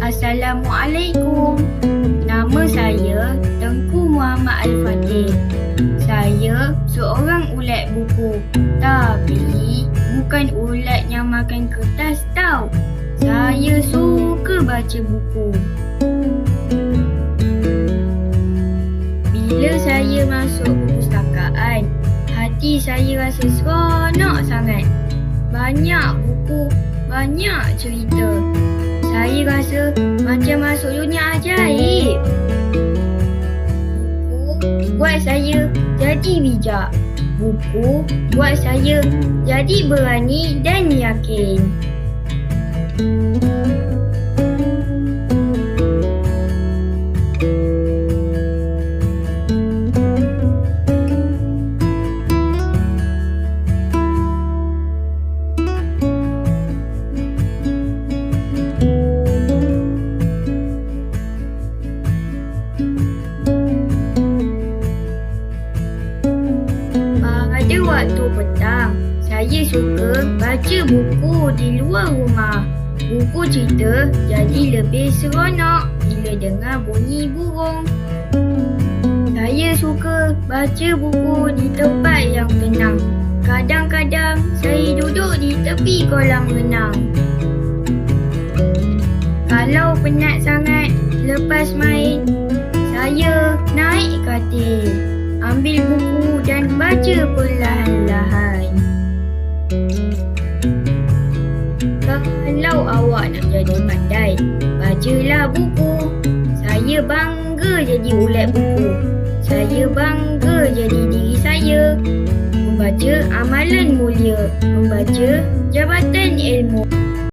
Assalamualaikum. Nama saya Tengku Muhammad Al-Fatih. Saya seorang ulat buku. Tapi bukan ulat yang makan kertas tau. Saya suka baca buku. Bila saya masuk perpustakaan, hati saya rasa seronok sangat. Banyak buku, banyak cerita. Saya rasa macam masuk dunia ajaib. Buku buat saya jadi bijak. Buku buat saya jadi berani dan yakin. Pada waktu petang, saya suka baca buku di luar rumah. Buku cerita jadi lebih seronok bila dengar bunyi burung. Saya suka baca buku di tempat yang tenang. Kadang-kadang saya duduk di tepi kolam renang. Kalau penat sangat lepas main, saya naik katil. Ambil buku dan baca perlahan-lahan. Kalau awak nak jadi pandai, bacalah buku. Saya bangga jadi ulat buku. Saya bangga jadi diri saya. Membaca amalan mulia, membaca jabatan ilmu.